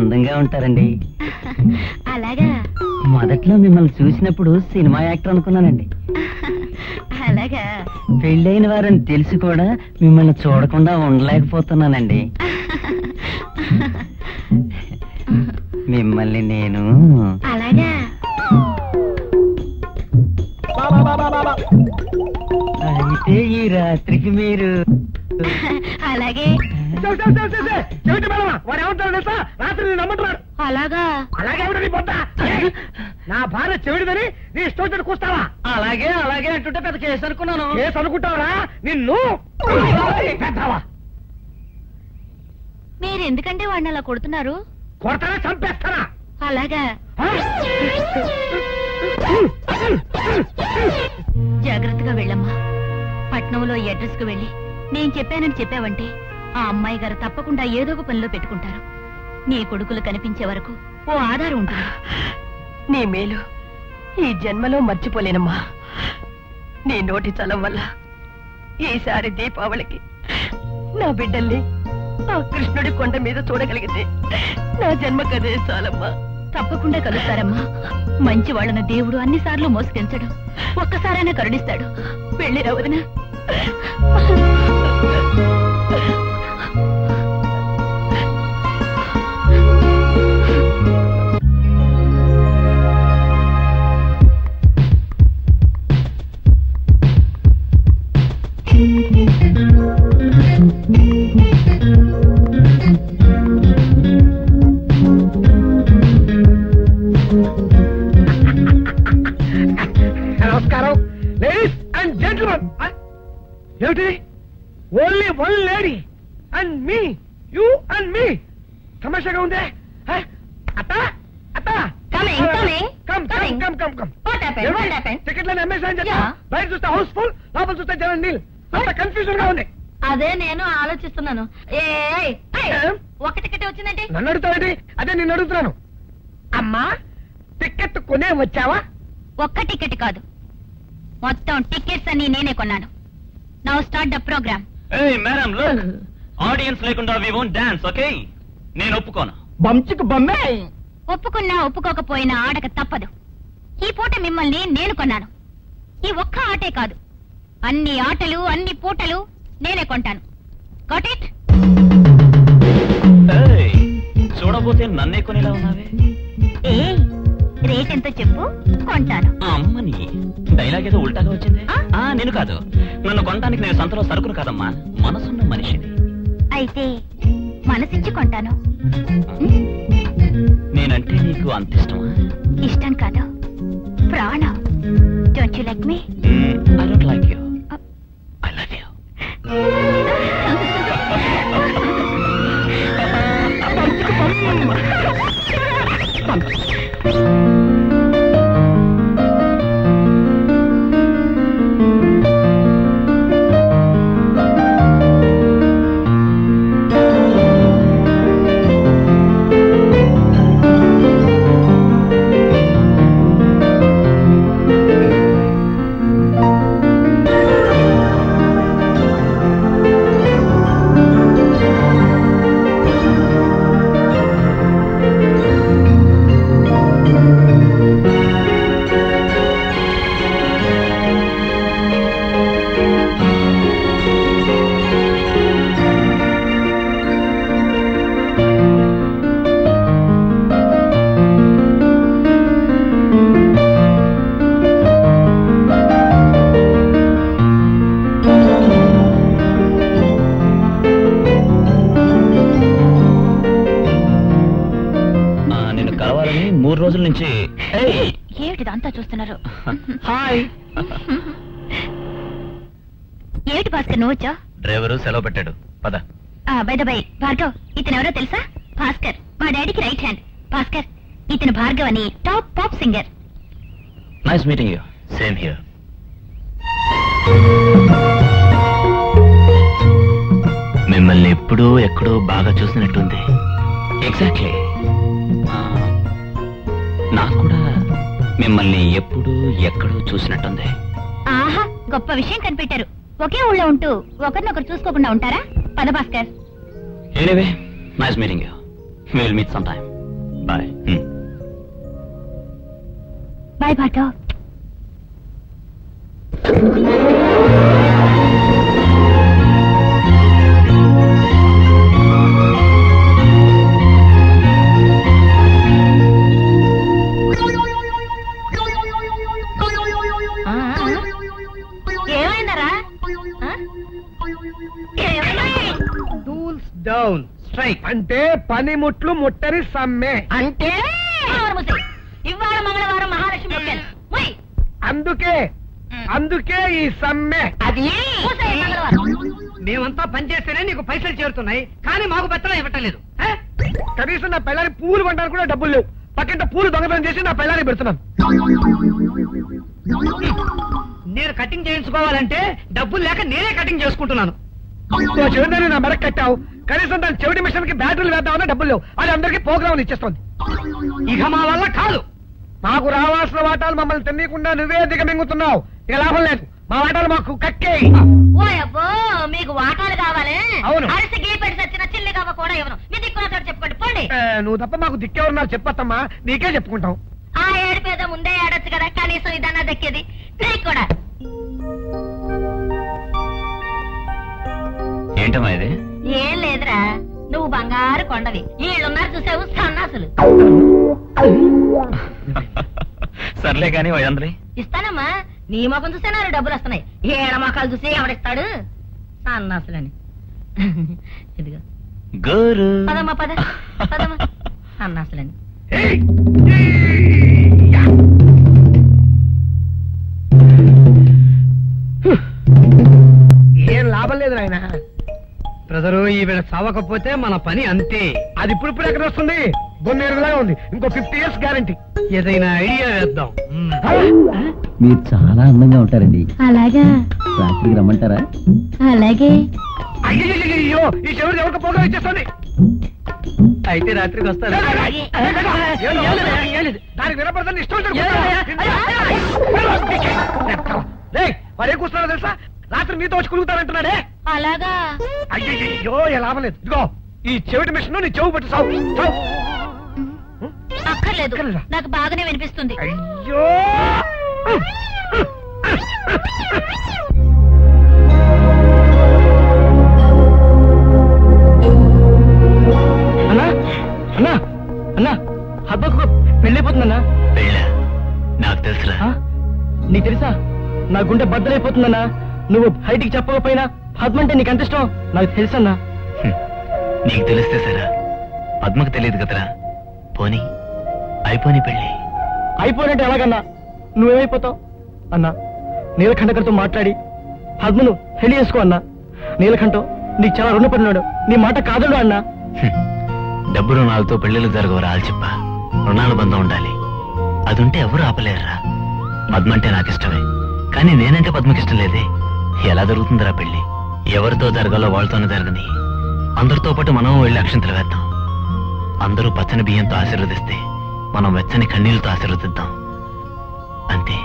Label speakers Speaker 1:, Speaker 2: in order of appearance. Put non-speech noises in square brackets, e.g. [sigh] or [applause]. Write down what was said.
Speaker 1: అందంగా ఉంటారండి.
Speaker 2: అలాగా?
Speaker 1: మొదట్లో మిమ్మల్ని చూసినప్పుడు సినిమా యాక్టర్ అనుకున్నానండి.
Speaker 2: అలాగా?
Speaker 1: పెళ్ళైన వారని తెలిసి కూడా మిమ్మల్ని చూడకుండా ఉండలేకపోతున్నానండి. మిమ్మల్ని నేను
Speaker 2: అలాగా?
Speaker 1: అయితే ఈ రాత్రికి మీరు
Speaker 2: అలాగే?
Speaker 3: చెవిటి మేడమా? వాడు ఏమంటాడు తెలుసా? రాత్రి నేను నమ్మంటున్నాడు
Speaker 2: అలాగా?
Speaker 3: అలాగే నీ పొద్ద నా భార్య చెవిటిదని నీ ఇష్టం వచ్చినట్టు కూస్తావా
Speaker 1: అలాగే అలాగే అంటుంటే పెద్ద కేసు అనుకున్నాను.
Speaker 3: కేసు అనుకుంటావరా? నిన్ను. పెద్దవా?
Speaker 2: మీరు ఎందుకంటే వాడిని అలా కొడుతున్నారు?
Speaker 3: కొడతారా చంపేస్తారా?
Speaker 2: అలాగా? జాగ్రత్తగా వెళ్ళమ్మా. పట్నంలో ఈ అడ్రస్కు వెళ్ళి. నేను చెప్పానని చెప్పావంటే ఆ అమ్మాయి గారు తప్పకుండా ఏదో ఒక పనిలో పెట్టుకుంటారు. నీ కొడుకులు కనిపించే వరకు ఓ ఆధారం ఉంటుంది.
Speaker 4: నీ మేలు ఈ జన్మలో మర్చిపోలేనమ్మా. నీ నోటి చలం వల్ల ఈసారి దీపావళికి నా బిడ్డల్ని ఆ కృష్ణుడి కొండ మీద చూడగలిగితే నా జన్మ కదే చాలమ్మా.
Speaker 2: తప్పకుండా కలుస్తారమ్మా. మంచి వాళ్ళను దేవుడు అన్నిసార్లు మోసగించడు ఒక్కసారైనా కరుణిస్తాడు. వెళ్ళి వదిన.
Speaker 3: నమస్కారం. లేడీస్ అండ్ జెంట్మెన్ ఏమిటి? Only one lady and me you and me సమస్యగా ఉందే? అత్త? అత్త?
Speaker 2: Coming, coming,
Speaker 3: come come
Speaker 2: coming.
Speaker 3: Come come come
Speaker 2: What happened? What happened?
Speaker 3: టికెట్లను అమ్మేసాయని చెప్పా.
Speaker 2: Yeah.
Speaker 3: బయట చూస్తే హౌస్ ఫుల్ లోపల చూస్తే జనం అంత? కన్ఫ్యూజన్గా ఉంది.
Speaker 2: అదే నేను ఆలోచిస్తున్నాను. ఏయ్, ఏయ్,
Speaker 3: ఏం?
Speaker 2: ఒక టికెట్ వచ్చిందండి
Speaker 3: నన్ను అడుగుతావేంటి? అదే నిన్ను అడుగుతున్నాను. అమ్మా? టికెట్ కొనే వచ్చావా?
Speaker 2: ఒక్క టికెట్ కాదు. మొత్తం టికెట్స్ అన్ని నేనే కొన్నాను. నౌ స్టార్ట్ ద ప్రోగ్రామ్
Speaker 5: ఏయ్ మేడం లుక్ ఆడియన్స్ లేకుండా వి వోంట్ డాన్స్ ఓకే నేను ఒప్పుకోను.
Speaker 3: బంచుకు బొమ్మే.
Speaker 2: ఒప్పుకున్నా ఒప్పుకోకపోయినా ఆడక తప్పదు. ఈ పూట మిమ్మల్ని నేను కొన్నాను. ఈ ఒక్క ఆటే కాదు. అన్ని ఆటలు అన్ని పూటలు నేనే కొంటాను. గాట్ ఇట్
Speaker 5: ఏయ్, చూడబోతే నన్నే కొనేలా ఉన్నావే?
Speaker 2: ఏ? రేట్ ఎంతో చెప్పు కొంటాను.
Speaker 5: అమ్మని. డైలాగ్ ఏదో ఉల్టాగా వచ్చింది.
Speaker 2: ఆ?
Speaker 5: ఆ నేను కాదు. నన్ను కొనడానికి నేను సంతలో సరుకును కాదమ్మా. మనసున్న మనిషిని.
Speaker 2: అయితే మనసిచ్చి కొంటాను.
Speaker 5: నేనంటే నీకు అంత ఇష్టమా?
Speaker 2: ఇష్టం కాదు. ప్రాణం. Don't you like me
Speaker 5: I don't like you I love you మూడు రోజుల నుంచి. ఏయ్!
Speaker 2: ఏమిటి అంతా చూస్తున్నారు?
Speaker 5: హాయ్!
Speaker 2: ఏమిటి భాస్కర్ నువ్వు వచ్చా
Speaker 5: డ్రైవరు సెలవు పెట్టాడు. పద.
Speaker 2: బై బై భార్గవ్ ఇతను ఎవరో తెలుసా? భాస్కర్ మా డాడీకి రైట్ హ్యాండ్. భాస్కర్ ఇతను భార్గవ్ అని top pop singer.
Speaker 5: Nice meeting you same here మిమ్మల్ని ఎప్పుడూ ఎక్కడో బాగా చూసినట్టుంది. ఎగ్జాక్ట్లీ మిమ్మల్ని ఎప్పుడూ ఎక్కడో చూసినట్టుంది.
Speaker 2: ఆహా గొప్ప విషయం కనిపెట్టారు. ఒకే ఊళ్ళో ఉంటూ ఒకరినొకరు చూసుకోకుండా ఉంటారా? పద Bhaskar.
Speaker 5: Anyway nice meeting you
Speaker 6: will meet some time bye
Speaker 7: bye Bhargav ఏమైందరా?
Speaker 3: Tools down strike అంటే పనిముట్లు ముట్టని సమ్మె.
Speaker 4: అంటే?
Speaker 7: ఇవాళ మంగళవారం మహాలక్ష్మి.
Speaker 3: అందుకే అందుకే ఈ సమ్మె.
Speaker 4: అది
Speaker 3: మేమంతా పనిచేస్తేనే నీకు పైసలు చేరుతున్నాయి కానీ మాకు బెత్తనం ఇవ్వటం లేదు. కనీసం నా పిల్లని పూలు కొనడానికి కూడా డబ్బులు లేవు. పక్కింట పూలు దొంగతనం చేసి నా పిల్లని పెడుతున్నాను. నేను కటింగ్ చేయించుకోవాలంటే డబ్బులు లేక నేనే కటింగ్ చేసుకుంటున్నాను. చెవిని నా మెడకు కట్టావు. కనీసం దాని చెవిటి మిషన్కి బ్యాటరీలు వేద్దామన్నా డబ్బులు లేవు. అది అందరికి ప్రోగ్రామ్ ఇచ్చేస్తుంది. ఇక మా వల్ల కాదు. మాకు రావాల్సిన వాటాలు మమ్మల్ని తెలియకుండా నువ్వే దిగమింగుతున్నావు. ఇక లాభం లేదు. మా వాటాలు మాకు కక్కే.
Speaker 7: మీకు వాటాలు కావాలి?
Speaker 3: అవును.
Speaker 7: అరిసి గీపెట్టి సచ్చిన చిల్లి కవ్వ కూడా ఇవ్వను. మీ దిక్కున చెప్పండి.
Speaker 3: నువ్వు తప్ప మాకు దిక్కెవరున్నారు చెప్పత్తమ్మా. నీకే చెప్పుకుంటాం.
Speaker 7: ఆ ఏడు పేద ముందే ఏడొచ్చు కదా కనీసం ఇదన్నా దక్కేది. నీకు కూడా.
Speaker 6: ఏంటమ్మా ఇది?
Speaker 7: ఏం లేదురా నువ్వు బంగారు కొండవి. వీళ్ళున్నారు చూసావు సన్నాసులు.
Speaker 6: సర్లే కానీ వయంద్రి.
Speaker 7: ఇస్తానమ్మా. నీ మొఖం చూస్తే నాకు డబ్బులు వస్తున్నాయి. ఏడ మొఖాలు చూసి ఎవడిస్తాడు? సన్నాసులని. ఇదిగో.
Speaker 6: గురు.
Speaker 7: పదమ్మా పద పదమ్మా. [laughs]
Speaker 3: ఏయ్! యా! ఏం లాభం లేదు నాయన. బ్రదరు ఈవిడ చావకపోతే మన పని అంతే. అది ఇప్పుడు ఇప్పుడు ఎక్కడ వస్తుంది? బొన్నేరులా ఉంది. ఇంకో ఫిఫ్టీ ఇయర్స్ గ్యారంటీ. ఏదైనా ఐడియా వేద్దాం.
Speaker 1: మీరు చాలా అందంగా ఉంటారండి.
Speaker 7: అలాగా?
Speaker 1: రాత్రికి రమ్మంటారా?
Speaker 7: అలాగే.
Speaker 3: అయ్యో ఈ చెవుడు ఎవరికి పోగా ఇచ్చేస్తుంది
Speaker 4: అయితే రాత్రికి వస్తారు
Speaker 3: దానికి వినపడుతుంది ఇష్టం వచ్చినట్టు కూర్చో. రేయ్, వాడు ఏం కూర్చున్నాడో తెలుసా రాత్రి మీతో వచ్చి కులుగుతానంటున్నాడే
Speaker 7: అలాగా
Speaker 3: అయ్యో లాభం లేదు ఇదిగో ఈ చెవిటి మిషన్ నీ చెవు పట్టు
Speaker 7: అక్కర్లేదు
Speaker 3: అక్కర్లేదా?
Speaker 7: నాకు బాగానే వినిపిస్తుంది
Speaker 3: అయ్యో
Speaker 4: పెళ్ళైపోతుందన్నా?
Speaker 6: పెళ్ళా? నాకు తెలుసురా?
Speaker 4: నీకు తెలుసా? నా గుండె బద్దలైపోతుందన్నా. నువ్వు బయటికి చెప్పకపోయినా పద్మ అంటే నీకు ఎంత ఇష్టం? నాకు తెలుసన్నా.
Speaker 6: నీకు తెలిస్తే సరా పద్మకు తెలియదు కదరా. పోనీ అయిపోని పెళ్ళి.
Speaker 4: అయిపోయినట్టు ఎలాగన్నా? నువ్వేమైపోతావు? అన్నా నీలకంఠకర్తో మాట్లాడి పద్మను పెళ్ళి చేసుకో అన్నా. నీలకంఠం నీకు చాలా రుణపడినాడు. నీ మాట కాదడు అన్నా.
Speaker 6: హ్మ్. డబ్బు రుణాలతో పెళ్ళిళ్ళు జరగవు రాలు చెప్ప రుణాల బంధం ఉండాలి. అదుంటే ఎవరు ఆపలేరురా. పద్మ అంటే నాకు ఇష్టమే కానీ నేనంటే పద్మకి ఇష్టం లేదే. ఎలా జరుగుతుందిరా పెళ్ళి ఎవరితో జరగాలో వాళ్ళతోనే జరగని. అందరితో పాటు మనం వెళ్ళి అక్షంతలు వేద్దాం. అందరూ పచ్చని బియ్యంతో ఆశీర్వదిస్తే మనం వెచ్చని కన్నీళ్ళతో ఆశీర్వదిద్దాం. అంతే.